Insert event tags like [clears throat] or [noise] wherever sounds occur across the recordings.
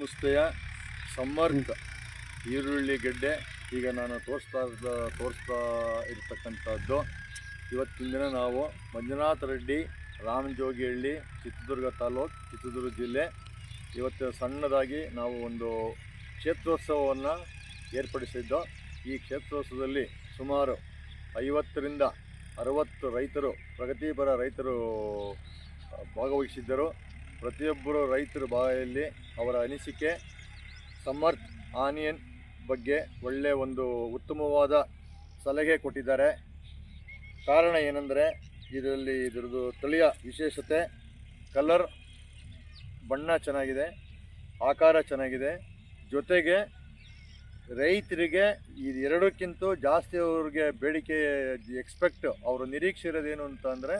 ಸಂಸ್ಥೆಯ ಸಮರ್ಥ ಈರುಳ್ಳಿ ಗೆಡ್ಡೆ ಈಗ ನಾನು ತೋರಿಸ್ತಾ ಇದ್ದ- ತೋರಿಸ್ತಾ ಇರ್ತಕ್ಕಂಥದ್ದು. ಇವತ್ತಿನ ದಿನ ನಾವು ಮಂಜುನಾಥ ರೆಡ್ಡಿ ರಾಮಜೋಗಿಹಳ್ಳಿ ಚಿತ್ರದುರ್ಗ ತಾಲೂಕು ಚಿತ್ರದುರ್ಗ ಜಿಲ್ಲೆ ಇವತ್ತು ಸಣ್ಣದಾಗಿ ನಾವು ಒಂದು ಕ್ಷೇತ್ರೋತ್ಸವವನ್ನು ಏರ್ಪಡಿಸಿದ್ದು. ಈ ಕ್ಷೇತ್ರೋತ್ಸವದಲ್ಲಿ ಸುಮಾರು ಐವತ್ತರಿಂದ ಅರವತ್ತು ರೈತರು ಪ್ರಗತಿಪರ ರೈತರು ಭಾಗವಹಿಸಿದ್ದರು. ಪ್ರತಿಯೊಬ್ಬರು ರೈತರ ಬಾಯಲ್ಲಿ ಅವರ ಅನಿಸಿಕೆ, ಸಮರ್ಥ್, ಆನಿಯನ್ ಬಗ್ಗೆ ಒಳ್ಳೆಯ ಒಂದು ಉತ್ತಮವಾದ ಸಲಹೆ ಕೊಟ್ಟಿದ್ದಾರೆ. ಕಾರಣ ಏನೆಂದರೆ, ಇದರಲ್ಲಿ ಇದರದು ತಳಿಯ ವಿಶೇಷತೆ, ಕಲರ್ ಬಣ್ಣ ಚೆನ್ನಾಗಿದೆ, ಆಕಾರ ಚೆನ್ನಾಗಿದೆ. ಜೊತೆಗೆ ರೈತರಿಗೆ ಇದೆರಡಕ್ಕಿಂತ ಜಾಸ್ತಿ ಅವ್ರಿಗೆ ಬೇಡಿಕೆ ಎಕ್ಸ್ಪೆಕ್ಟ್, ಅವರು ನಿರೀಕ್ಷೆ ಇರೋದೇನು ಅಂತ ಅಂದರೆ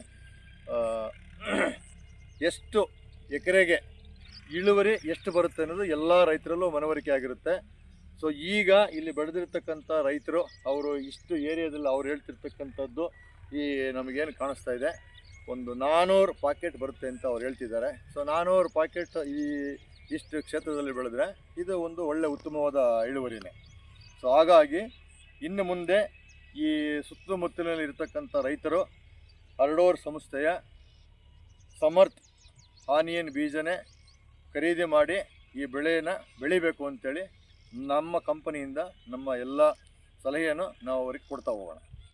[clears throat] ಎಷ್ಟು ಎಕರೆಗೆ ಇಳುವರಿ ಎಷ್ಟು ಬರುತ್ತೆ ಅನ್ನೋದು ಎಲ್ಲ ರೈತರಲ್ಲೂ ಮನವರಿಕೆ ಆಗಿರುತ್ತೆ. ಸೊ ಈಗ ಇಲ್ಲಿ ಬೆಳೆದಿರ್ತಕ್ಕಂಥ ರೈತರು, ಅವರು ಇಷ್ಟು ಏರಿಯಾದಲ್ಲಿ ಅವ್ರು ಹೇಳ್ತಿರ್ತಕ್ಕಂಥದ್ದು ಈ ನಮಗೇನು ಕಾಣಿಸ್ತಾ ಇದೆ. ಒಂದು ನಾನ್ನೂರು ಪಾಕೆಟ್ ಬರುತ್ತೆ ಅಂತ ಅವ್ರು ಹೇಳ್ತಿದ್ದಾರೆ. ಸೊ ನಾನ್ನೂರು ಪಾಕೆಟ್ ಈ ಇಷ್ಟು ಕ್ಷೇತ್ರದಲ್ಲಿ ಬೆಳೆದ್ರೆ ಇದು ಒಂದು ಒಳ್ಳೆ ಉತ್ತಮವಾದ ಇಳುವರಿನೇ. ಸೊ ಹಾಗಾಗಿ ಇನ್ನು ಮುಂದೆ ಈ ಸುತ್ತಮುತ್ತಲಿನಲ್ಲಿ ಇರತಕ್ಕಂಥ ರೈತರು, ಹರಡೋರ್ ಸಂಸ್ಥೆಯ ಸಮರ್ಥ್ ಆನಿಯನ್ ಬೀಜನೇ ಖರೀದಿ ಮಾಡಿ ಈ ಬೆಳೆಯನ್ನು ಬೆಳಿಬೇಕು ಅಂತೇಳಿ ನಮ್ಮ ಕಂಪನಿಯಿಂದ ನಮ್ಮ ಎಲ್ಲ ಸಲಹೆಯನ್ನು ನಾವು ಅವ್ರಿಗೆ ಕೊಡ್ತಾ ಹೋಗೋಣ.